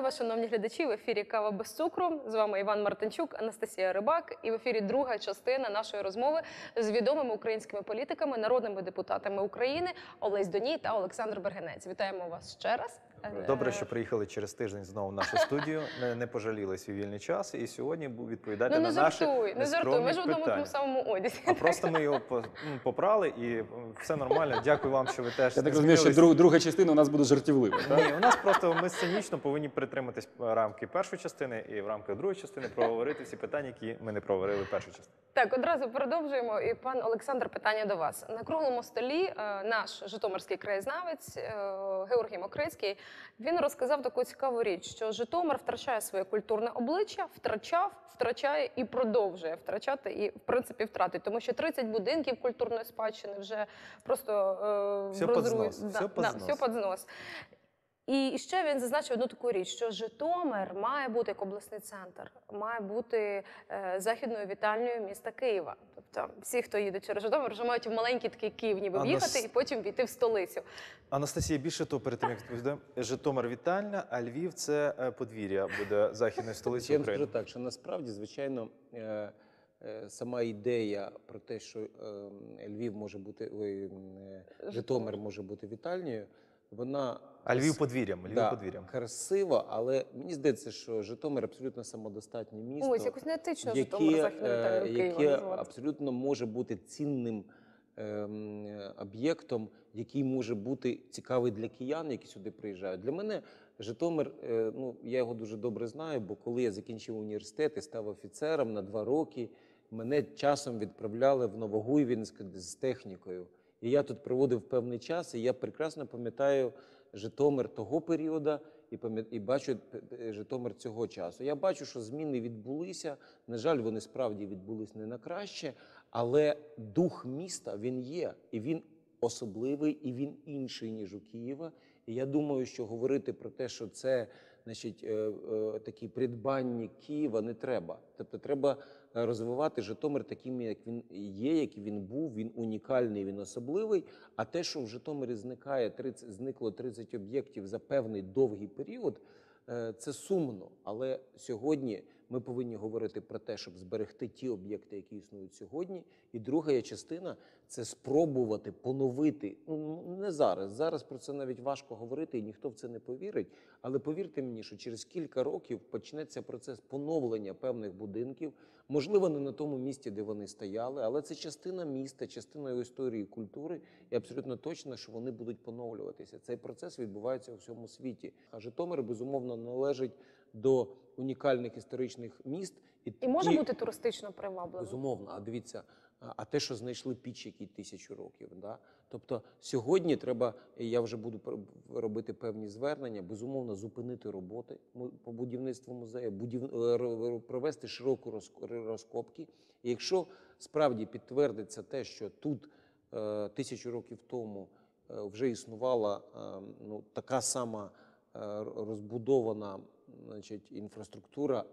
Вітаю вас, шановні глядачі. В ефірі Кава без цукру. З вами Іван Мартинчук, Анастасія Рибак. І в ефірі друга частина нашої розмови з відомими українськими політиками, народними депутатами України Олесь Доній та Олександр Бергенець. Вітаємо вас ще раз. Добре, Е, що приїхали через тиждень знову в нашу студію. Не, не пожаліли свій вільний час, і сьогодні відповідати ну на наші жартуй, не жартуй. Ми ж в одному тому самому одязі. А просто ми його по- м, попрали і все нормально. Дякую вам, що ви теж Я так розумію, що друг, друга частина у нас буде жартівлива. так? Ні, у нас просто ми сценічно повинні притриматись рамки першої частини і в рамках другої частини проговорити всі питання, які ми не проговорили в першу частину. Так, одразу продовжуємо. І пан Олександр, питання до вас. На круглому столі е, наш житомирський краєзнавець е, Георгій Мокрицький він розказав таку цікаву річ, що Житомир втрачає своє культурне обличчя, втрачав, втрачає і продовжує втрачати, і в принципі втратить, тому що 30 будинків культурної спадщини вже просто е, Все в под знос, Да, все да, знос. все під знос. І ще він зазначив одну таку річ, що Житомир має бути як обласний центр, має бути е, західною вітальною міста Києва. Тобто всі, хто їде через Житомир, вже мають в маленький такий Київ ніби в'їхати і потім війти в столицю. Анастасія, більше того, перед тим як відповідає, Житомир вітальня, а Львів це е, подвір'я буде західної столиці Я скажу так, що насправді, звичайно, е, сама ідея про те, що е, Львів може бути, ой, Житомир може бути вітальнею, вона А Львів подвір'ям, Львів да, подвір'ям. красива, але мені здається, що Житомир абсолютно самодостатнє місто. Ось якось неетично Житомир яке, західною е, яке абсолютно може бути цінним ем, е, об'єктом, який може бути цікавий для киян, які сюди приїжджають. Для мене Житомир, е, ну я його дуже добре знаю, бо коли я закінчив університет і став офіцером на два роки, мене часом відправляли в Новогуйвінськ з технікою. І я тут проводив певний час, і я прекрасно пам'ятаю Житомир того періоду і і бачу п- п- Житомир цього часу. Я бачу, що зміни відбулися. На жаль, вони справді відбулись не на краще, але дух міста він є, і він особливий, і він інший ніж у Києва. І я думаю, що говорити про те, що це значить, е, е, такі придбання Києва не треба. Тобто треба е, розвивати Житомир таким, як він є, який він був. Він унікальний, він особливий. А те, що в Житомирі зникає 30, зникло 30 об'єктів за певний довгий період, це сумно. Але сьогодні ми повинні говорити про те, щоб зберегти ті об'єкти, які існують сьогодні. І друга частина це спробувати поновити. Ну не зараз. Зараз про це навіть важко говорити, і ніхто в це не повірить. Але повірте мені, що через кілька років почнеться процес поновлення певних будинків. Можливо, не на тому місці, де вони стояли, але це частина міста, частина його історії культури. І абсолютно точно, що вони будуть поновлюватися. Цей процес відбувається у всьому світі. А Житомир безумовно належить до унікальних історичних міст. І може бути туристично привабливим. Безумовно, а дивіться, а те, що знайшли піч, який тисячу років. Да? Тобто сьогодні треба, я вже буду робити певні звернення, безумовно, зупинити роботи по будівництву музею, будів... е, ро- ро- провести широку розк- розкопки. І якщо справді підтвердиться те, що тут е, тисячу років тому е, вже існувала е, ну, така сама е, розбудована значить, інфраструктура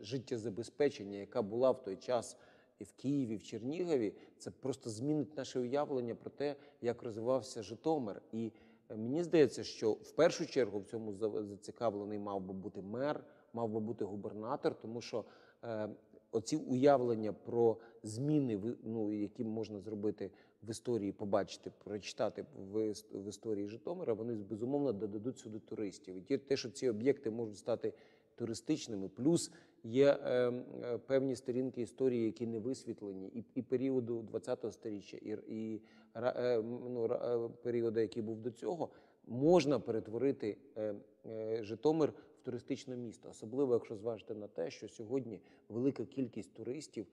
життєзабезпечення, яка була в той час і в Києві, в Чернігові, це просто змінить наше уявлення про те, як розвивався Житомир. І е, мені здається, що в першу чергу в цьому зацікавлений мав би бути мер, мав би бути губернатор, тому що е, оці уявлення про зміни, ну, які можна зробити в історії, побачити, прочитати в, історії Житомира, вони безумовно додадуть сюди туристів. І те, що ці об'єкти можуть стати туристичними, плюс є е, е, певні сторінки історії, які не висвітлені, і, і періоду ХХ століття, і, і е, ну, е, періоду, який був до цього, можна перетворити е, е, Житомир в туристичне місто, особливо якщо зважити на те, що сьогодні велика кількість туристів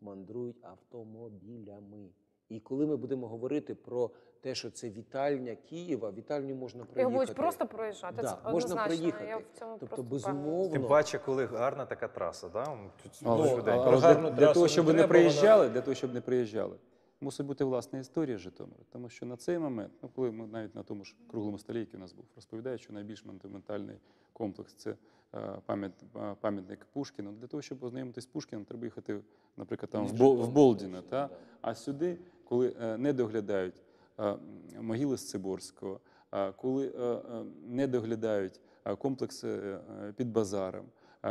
мандрують автомобілями. І коли ми будемо говорити про те, що це вітальня Києва, вітальню можна Його будуть просто проїжджати. Да, це можна проїхати. Я в цьому Тобто, безумовно, Тим паче, коли гарна така траса, да? тут Але, але для, гарну для трасу того, щоб вони треба, приїжджали, для того, щоб не приїжджали, мусить бути власна історія Житомира. Тому що на цей момент, ну коли ми навіть на тому ж круглому столі, який у нас був, розповідають, що найбільш монументальний комплекс це е, пам'ят, е, пам'ятник Пушкіну. Для того, щоб ознайомитись з Пушкіном, треба їхати, наприклад, там в, в Болдіна. Та? А сюди, коли е, не доглядають могили Сциборського, коли е, е, не доглядають комплекс під базаром,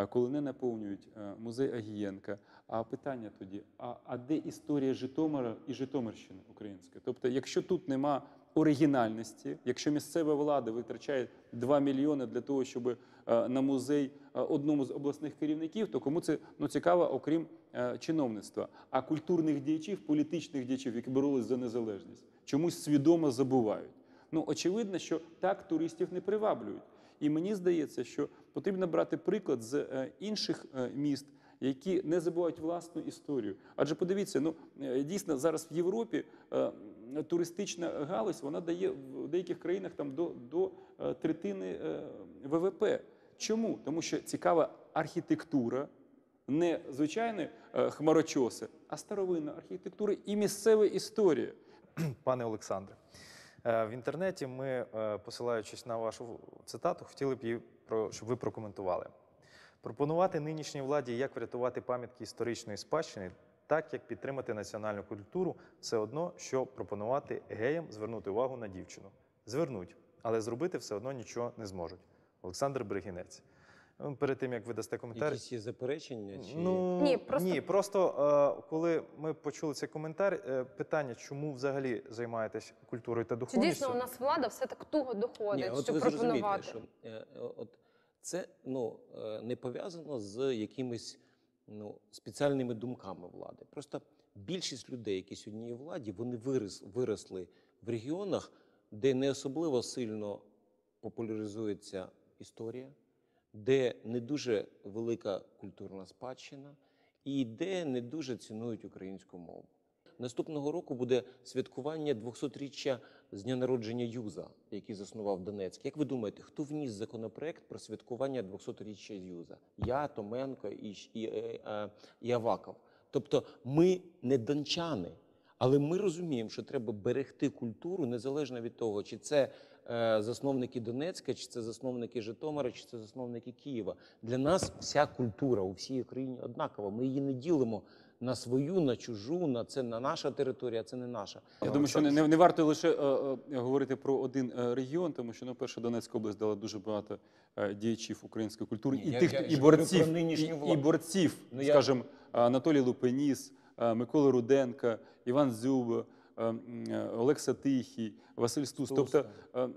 коли не наповнюють музей Агієнка. А питання тоді: а, а де історія Житомира і Житомирщини української? Тобто, якщо тут нема оригінальності, якщо місцева влада витрачає 2 мільйони для того, щоб е, на музей е, одному з обласних керівників, то кому це ну цікаво, окрім е, чиновництва, а культурних діячів, політичних діячів, які боролись за незалежність, чомусь свідомо забувають. Ну очевидно, що так туристів не приваблюють. І мені здається, що потрібно брати приклад з інших міст, які не забувають власну історію. Адже подивіться, ну дійсно зараз в Європі туристична галузь вона дає в деяких країнах там до, до е, третини е, ВВП. Чому? Тому що цікава архітектура, не звичайні е, хмарочоси, а старовинна архітектура і місцева історія. Пане Олександре, в інтернеті ми, посилаючись на вашу цитату, хотіли б її щоб ви прокоментували. Пропонувати нинішній владі, як врятувати пам'ятки історичної спадщини, так як підтримати національну культуру, все одно, що пропонувати геям звернути увагу на дівчину. Звернуть, але зробити все одно нічого не зможуть. Олександр Бригінець. Ну, Перед тим як ви дасте коментар, Якісь є заперечення? Чи... Ну Ні, просто- ні, просто е, коли ми почули цей коментар, е, питання, чому взагалі займаєтесь культурою та Чи дійсно у нас влада все так туго доходить, Ні, от щоб ви пропонувати? що е, е, от це ну, е, не пов'язано з якимись ну, спеціальними думками влади. Просто більшість людей, які сьогодні є в владі, вони вирос, виросли в регіонах, де не особливо сильно популяризується історія, де не дуже велика культурна спадщина і де не дуже цінують українську мову. Наступного року буде святкування 200-річчя з дня народження Юза, який заснував Донецьк. Як ви думаєте, хто вніс законопроект про святкування 200-річчя Юза? Я, Томенко і, Щ- і, е, е, і Аваков. Тобто ми не дончани, але ми розуміємо, що треба берегти культуру незалежно від того, чи це е, засновники Донецька, чи це засновники Житомира, чи це засновники Києва. Для нас вся культура у всій Україні однакова. Ми її не ділимо на свою, на чужу, на це на наша територія, це не наша. Я думаю, що не, не, варто лише е, е, говорити про один е, регіон, тому що ну, перша Донецька область дала дуже багато е, діячів української культури Ні, і я- тих, я хто- і борців, і, і борців, Ну, я- скажімо, Анатолій Лупеніс, е, Микола Руденка, Іван е, е, Олекса Тихий, Василь Стус. Стус, Тобто, е,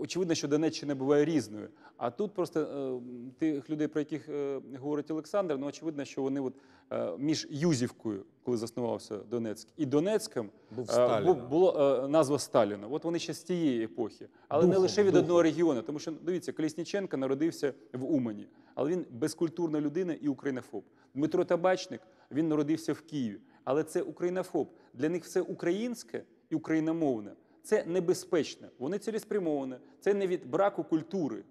очевидно, що Донеччина буває різною. А тут просто е, тих людей, про яких е, говорить Олександр, ну очевидно, що вони от, е, між Юзівкою, коли заснувався Донецьк, і Донецьком Був Е, Сталіна. бу- було е, назва Сталіна. От вони ще з тієї епохи, але не лише від духом. одного регіону. Тому що дивіться, Колісніченко народився в Умані, але він безкультурна людина і українофоб. Дмитро Табачник він народився в Києві, але це українофоб. Для них все українське і україномовне. Це небезпечно. Вони цілеспрямоване. Це не від браку культури.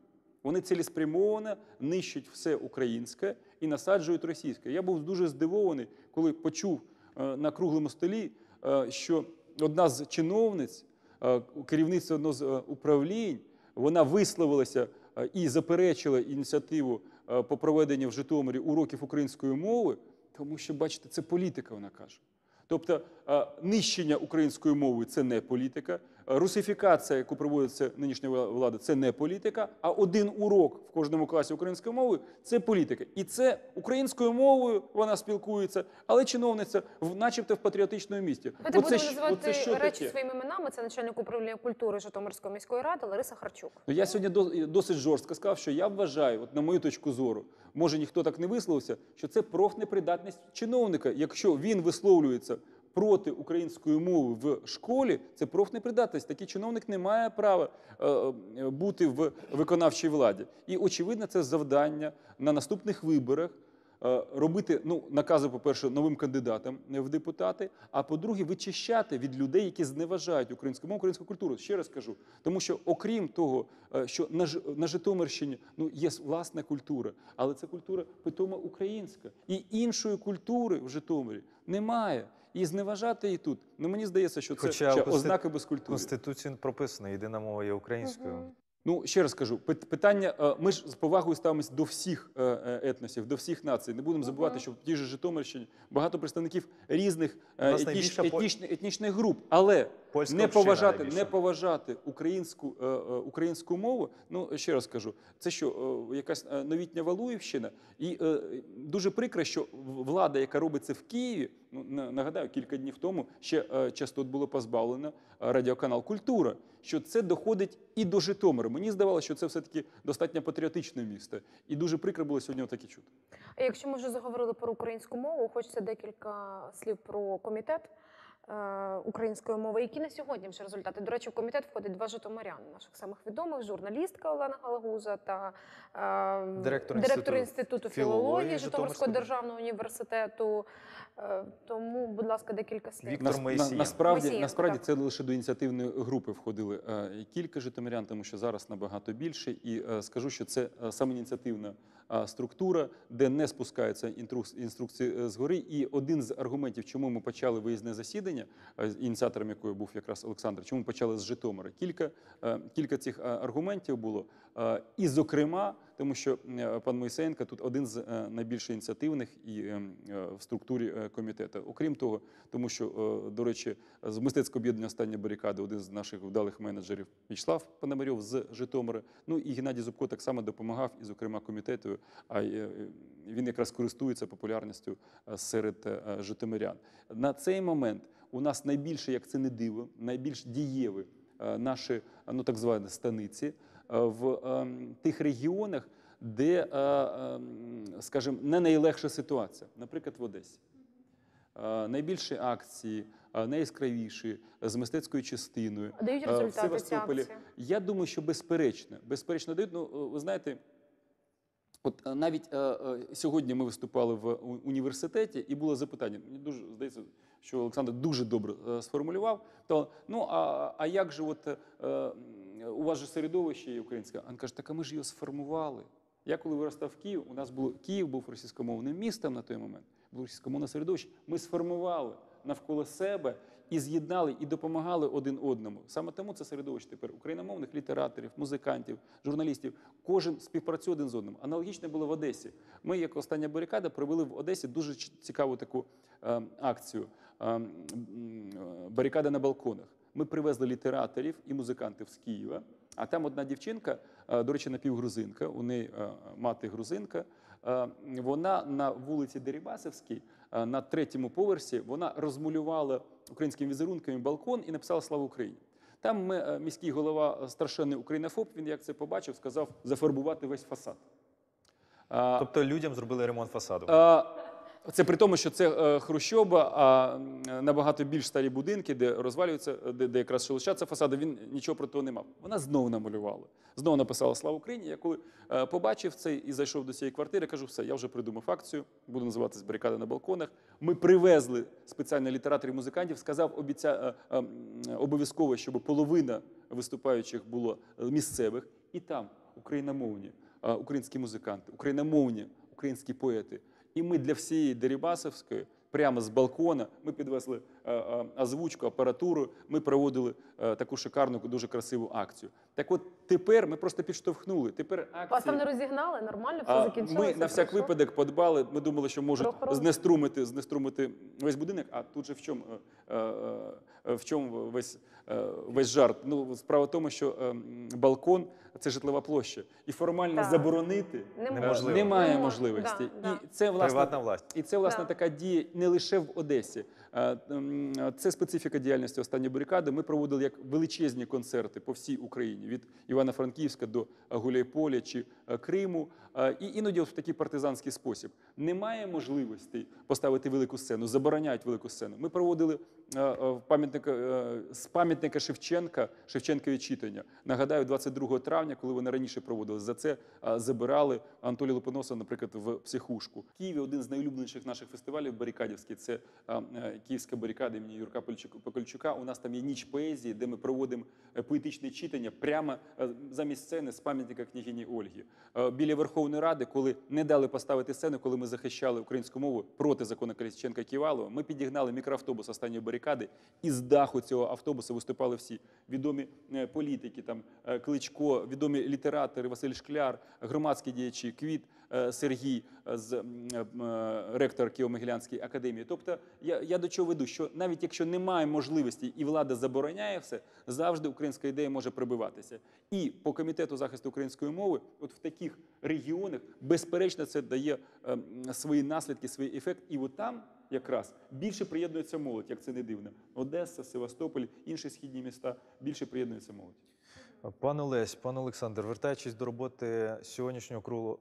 Вони цілеспрямовано нищать все українське і насаджують російське. Я був дуже здивований, коли почув е, на круглому столі, е, що одна з чиновниць, е, керівниця одного з управлінь, вона висловилася і заперечила ініціативу по проведенню в Житомирі уроків української мови, тому що, бачите, це політика, вона каже. Тобто е, нищення української мови це не політика, русифікація, яку проводиться нинішня влада, це не політика. А один урок в кожному класі української мови це політика. І це українською мовою вона спілкується, але чиновниця начебто, в патріотичному місті. Давайте будемо називати речі своїми іменами. Це начальник управління культури Житомирської міської ради Лариса Харчук. Ну, я сьогодні до- досить жорстко сказав, що я вважаю, от на мою точку зору, може ніхто так не висловився, що це профнепридатність чиновника. Якщо він висловлюється проти української мови в школі, це профнепридатність. Такий чиновник не має права е, е, бути в виконавчій владі. І очевидно, це завдання на наступних виборах. е, Робити ну накази, по-перше, новим кандидатам в депутати. А по-друге, вичищати від людей, які зневажають українську мову, українську культуру. Ще раз кажу, тому що окрім того, що на Житомирщині ну є власна культура, але це культура питома українська, і іншої культури в Житомирі немає. І зневажати її тут. Ну мені здається, що це Хоча ще Конститу- ознака безкультури. Конституції прописано, єдина мова є українською. Угу. Ну ще раз кажу, пит- питання. е, Ми ж з повагою ставимося до всіх е, е, етносів, до всіх націй. Не будемо забувати, що в тій же Житомирщині багато представників різних етніч, етнічних, етнічних груп. Але Польська не поважати, не поважати українську, е, е, українську мову. Ну ще раз кажу, це що е, якась новітня Валуївщина, і е, дуже прикро, що влада, яка робить це в Києві, ну на- нагадаю, кілька днів тому ще е, частот було позбавлено радіоканал Культура. Що це доходить і до Житомира. Мені здавалося, що це все таки достатньо патріотичне місто, і дуже прикро було сьогодні таке чути. Якщо ми вже заговорили про українську мову, хочеться декілька слів про комітет української мови. Які на сьогодні вже результати? До речі, в комітет входить два житомиряни, наших самих відомих: журналістка Олена Галагуза та е, Директор директор Інституту інституту філології філології Житомирського Житомирського державного університету. Е, тому, будь ласка, декілька слів. Віктор Моїсієнко. насправді, Моїсієнко, насправді так. це лише до ініціативної групи входили е, кілька житомирян, тому що зараз набагато більше. І е, скажу, що це е, саме ініціативна е, структура, де не спускаються інструкції е, згори. І один з аргументів, чому ми почали виїзне засідання, ініціатором якої був якраз Олександр, чому ми почали з Житомира. Кілька, е, кілька цих е, аргументів було. Е, І, зокрема, тому що е, пан Мойсеєнко тут один з е, найбільш ініціативних і е, е, в структурі комітету. Окрім того, тому що, до речі, з мистецького об'єднання «Остання барикада» один з наших вдалих менеджерів Вячеслав Пономарьов з Житомира. Ну і Геннадій Зубко так само допомагав, і, зокрема, комітету. А він якраз користується популярністю серед житомирян. На цей момент у нас найбільше, як це не диво, найбільш дієві наші ну так звані станиці в ем, тих регіонах, де, е, ем, скажімо, не найлегша ситуація, наприклад, в Одесі. Е, Найбільші акції, е, найяскравіші з мистецькою частиною. Дають Е, результати ці акції? Я думаю, що безперечно, безперечно дають. Ну, е, ви знаєте, от е, навіть е, е, сьогодні ми виступали в університеті, і було запитання. Мені дуже здається, що Олександр дуже добре е, сформулював. То ну а, а як же, от е, е, у вас же середовище є українське? А Він каже, так а ми ж його сформували. Я коли виростав в Київ, у нас було Київ був російськомовним містом на той момент, було російськомовне середовище. Ми сформували навколо себе і з'єднали, і допомагали один одному. Саме тому це середовище тепер україномовних літераторів, музикантів, журналістів. Кожен співпрацює один з одним. Аналогічно було в Одесі. Ми, як остання барикада, провели в Одесі дуже цікаву таку е, акцію е, е, барикада на балконах. Ми привезли літераторів і музикантів з Києва. А там одна дівчинка, е, до речі, напівгрузинка, у неї е, мати грузинка. е, Вона на вулиці Дерибасовській е, на третьому поверсі вона розмалювала українськими візерунками балкон і написала Слава Україні. Там ми, міський голова страшенний українофоб, він як це побачив, сказав зафарбувати весь фасад. Тобто людям зробили ремонт фасаду. Це при тому, що це е, Хрущоба, а набагато більш старі будинки, де розвалюються, де, де якраз шелушаться фасади, він нічого про того не мав. Вона знову намалювала. Знову написала Слава Україні. Я коли е, побачив це і зайшов до цієї квартири, кажу, все, я вже придумав акцію, буде називатись барикада на балконах. Ми привезли спеціально літераторів музикантів, сказав обіця е, обов'язково, щоб половина виступаючих було місцевих, і там україномовні, українські музиканти, україномовні, українські поети. І ми для всієї Дерібасовської прямо з балкона, ми підвезли озвучку, апаратуру. Ми проводили е, таку шикарну, дуже красиву акцію. Так от тепер ми просто підштовхнули. Тепер акції, Вас там не розігнали? Нормально все закінчилося? Ми на всяк Хорошо? випадок подбали. Ми думали, що можуть знеструмити, знеструмити весь будинок. А тут же в чому, е, е, е, в чому весь, е, весь жарт? Ну, справа в тому, що е, балкон це житлова площа, і формально Так. заборонити е, Неможливо. немає можливості. да, да. І це власне Приватна власність. і це власне Да. така дія не лише в Одесі. Е, Це специфіка діяльності останньої барикади. Ми проводили як величезні концерти по всій Україні від Івано-Франківська до Гуляйполя чи е, Криму. Е, І іноді в такий партизанський спосіб. Немає можливості поставити велику сцену, забороняють велику сцену. Ми проводили пам'ятника е, з пам'ятника Шевченка, Шевченкові читання. Нагадаю, 22 травня, коли вони раніше проводили, за це е, забирали Анатолія Лупоноса, наприклад, в психушку. В Києві один з найулюбленіших наших фестивалів барикадівський це е, е, Київська барикада імені Юрка Покольчука. У нас там є ніч поезії, де ми проводимо е, поетичне читання прямо е, замість сцени з пам'ятника княгині Ольги. Е, Біля Верховної Ради, коли не дали поставити сцену, коли ми захищали українську мову проти закону Колісниченка Ківалова, ми підігнали мікроавтобус останньої барикади, і з даху цього автобуса виступали всі відомі е, політики, там е, Кличко, відомі літератори, Василь Шкляр, громадські діячі, Квіт, е, Сергій з ректор Києво-Могилянської академії. Тобто, я, я до чого веду, що навіть якщо немає можливості і влада забороняє все, завжди українська ідея може прибиватися. І по комітету захисту української мови, от в таких регіонах, безперечно, це дає е, свої наслідки, свій ефект. І от там якраз більше приєднується молодь, як це не дивно. Одеса, Севастополь, інші східні міста більше приєднується молодь. Пане Олесь, пане Олександр, вертаючись до роботи сьогоднішнього круглого,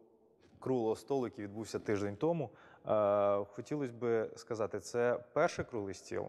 круглого столу, який відбувся тиждень тому, е, хотілося б сказати, це перший круглий стіл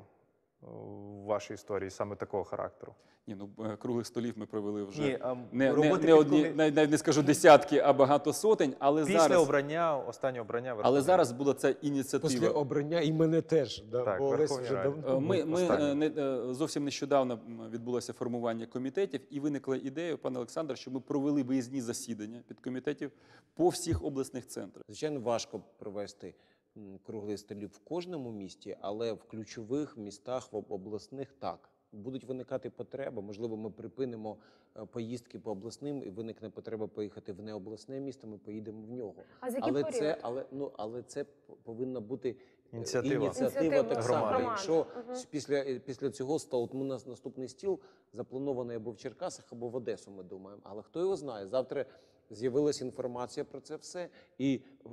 в вашій історії саме такого характеру? Ні, ну е, круглих столів ми провели вже Ні, а не, не, роботи не одні, підкомі- навіть, навіть не скажу десятки, а багато сотень. Але після зараз, обрання, останнього обрання але зараз була ця ініціатива. Після обрання і мене теж. Да, Так, бо Олесь Верховній вже Раді. давно. Е, Ми, ми Останнє. е, не, е, зовсім нещодавно м, відбулося формування комітетів, і виникла ідея, пане Олександр, що ми провели виїзні засідання підкомітетів по всіх обласних центрах. Звичайно, важко провести м, круглий столів в кожному місті, але в ключових містах, в обласних так. Будуть виникати потреби. Можливо, ми припинимо е, поїздки по обласним, і виникне потреба поїхати в необласне місто. Ми поїдемо в нього. А з який Але період? це, але ну але це повинна бути е, Ініціатива. ініціатива Ініціатива так само. громади. Якщо с- після, е, після цього столу, у нас наступний стіл запланований або в Черкасах, або в Одесу. Ми думаємо. Але хто його знає? Завтра з'явилася інформація про це все, і е,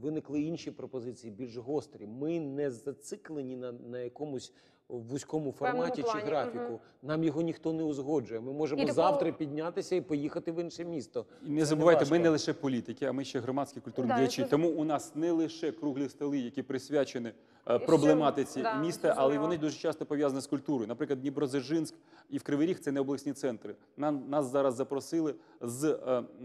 виникли інші пропозиції, більш гострі. Ми не зациклені на, на якомусь вузькому форматі чи графіку. Нам його ніхто не узгоджує. Ми можемо І такого- завтра піднятися і поїхати в інше місто. І не Це забувайте, ми не лише політики, а ми ще громадські культурні Да, діячі. Тому у нас не лише круглі столи, які присвячені е, проблематиці да, міста, але вони дуже часто пов'язані з культурою. Наприклад, Дніпродзержинськ і в Кривий Ріг це не обласні центри. Нам нас зараз запросили з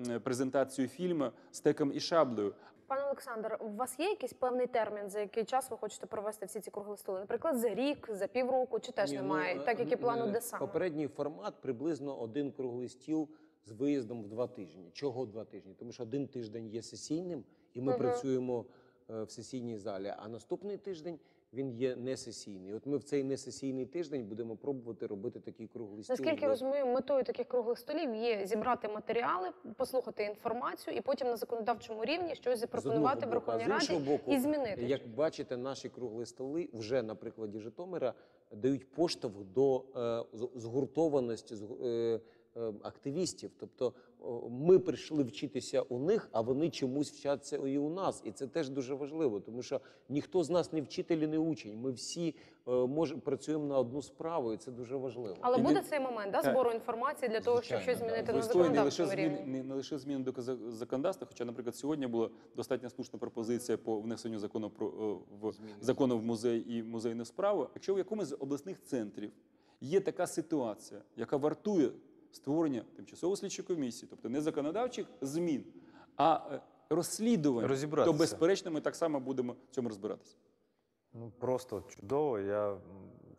е, презентацією фільму «Стеком і шаблею. Пане Олександр, у вас є якийсь певний термін, за який час ви хочете провести всі ці круглі столи? Наприклад, за рік, за півроку, чи теж Ні, ну, немає? ну, так як і плану, е, де саме? Попередній формат приблизно один круглий стіл з виїздом в два тижні. Чого два тижні? Тому що один тиждень є сесійним, і ми угу. працюємо е, в сесійній залі. А наступний тиждень він є несесійний. От ми в цей несесійний тиждень будемо пробувати робити такий круглий стіл. Наскільки я розумію, метою таких круглих столів є зібрати матеріали, послухати інформацію і потім на законодавчому рівні щось запропонувати боку. Верховній Раді боку, і змінити. Як бачите, наші круглі столи вже на прикладі Житомира дають поштовх до е, згуртованості з- е, е, активістів. Тобто ми прийшли вчитися у них, а вони чомусь вчаться і у нас. І це теж дуже важливо, тому що ніхто з нас не вчитель і не учень. Ми всі е, може, працюємо на одну справу, і це дуже важливо. Але І буде не- цей момент да, збору інформації для того, щоб щось змінити на Обов'язково не лише законодавчому рівні. не, не лише зміни до законодавства, хоча, наприклад, сьогодні була достатньо слушна пропозиція по внесенню закону про е, в закону в музей і музейну справу. Якщо в якомусь з обласних центрів є така ситуація, яка вартує створення тимчасової слідчої комісії, тобто не законодавчих змін, а розслідування, розслідувань, то безперечно ми так само будемо в цьому розбиратися. Ну просто чудово. Я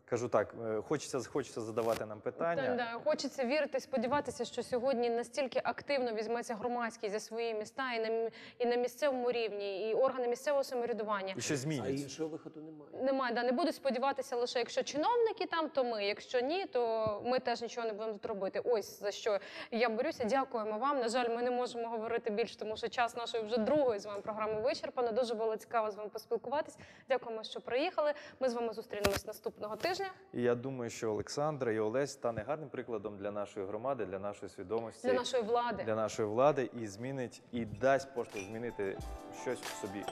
кажу так, е, хочеться, хочеться задавати нам питання. Так, да. Хочеться вірити, сподіватися, що сьогодні настільки активно візьметься громадськість за свої міста і на, і на місцевому рівні, і органи місцевого самоврядування. І ще А іншого виходу немає. Немає, да, не будуть сподіватися лише, якщо чиновники там, то ми. Якщо ні, то ми теж нічого не будемо тут робити. Ось за що я борюся. Дякуємо вам. На жаль, ми не можемо говорити більше, тому що час нашої вже другої з вами програми вичерпано. Дуже було цікаво з вами поспілкуватись. Дякуємо, що приїхали. Ми з вами зустрінемось наступного тижня. І я думаю, що Олександра і Олесь стане гарним прикладом для нашої громади, для нашої свідомості, Для нашої влади. для нашої влади і змінить і дасть поштовх змінити щось в собі.